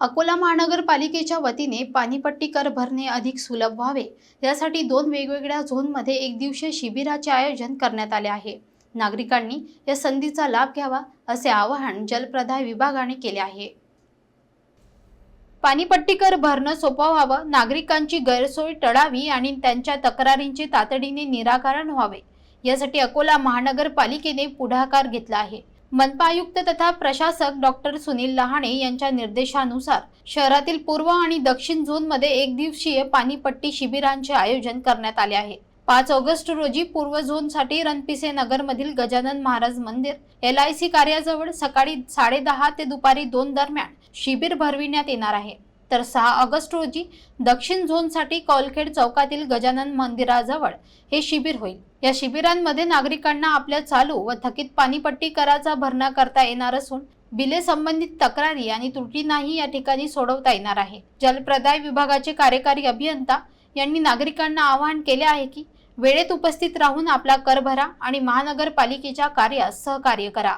अकोला महानगरपालिकेच्या वतीने पाणीपट्टी कर भरणे अधिक सुलभ व्हावे. यासाठी दोन वेगवेगळ्या झोनमध्ये एक दिवसीय शिबिराचे आयोजन करण्यात आले आहे. नागरिकांनी या संधीचा लाभ घ्यावा असे आवाहन जलप्रदाय विभागाने केले आहे. पाणीपट्टी कर भरणं सोपं व्हावं नागरिकांची गैरसोय टळावी आणि त्यांच्या तक्रारींचे तातडीने निराकरण व्हावे. यासाठी अकोला महानगरपालिकेने पुढाकार घेतला आहे. मनपा आयुक्त तथा प्रशासक डॉक्टर सुनील लहाणे यांच्या निर्देशानुसार शहरातील पूर्व आणि दक्षिण झोनमध्ये एक दिवसीय पाणीपट्टी शिबिरांचे आयोजन करण्यात आले आहे. पाच ऑगस्ट रोजी पूर्व झोनसाठी रणपिसे नगरमधील गजानन महाराज मंदिर एल आय सी कार्याजवळ सकाळी साडेदहा ते दुपारी दोन दरम्यान शिबिर भरविण्यात येणार आहे. तर सहा ऑगस्ट रोजी दक्षिण झोनसाठी कौलखेड चौकातील गजानन मंदिराजवळ हे शिबिर होईल. या शिबिरांमध्ये नागरिकांना आपल्या चालू व थकीत पाणीपट्टी कराचा भरणा करता येणार असून बिले संबंधित तक्रारी आणि त्रुटींनाही या ठिकाणी सोडवता येणार आहे. जलप्रदाय विभागाचे कार्यकारी अभियंता यांनी नागरिकांना आवाहन केले आहे की वेळेत उपस्थित राहून आपला कर भरा आणि महानगरपालिकेच्या कार्यास सहकार्य करा.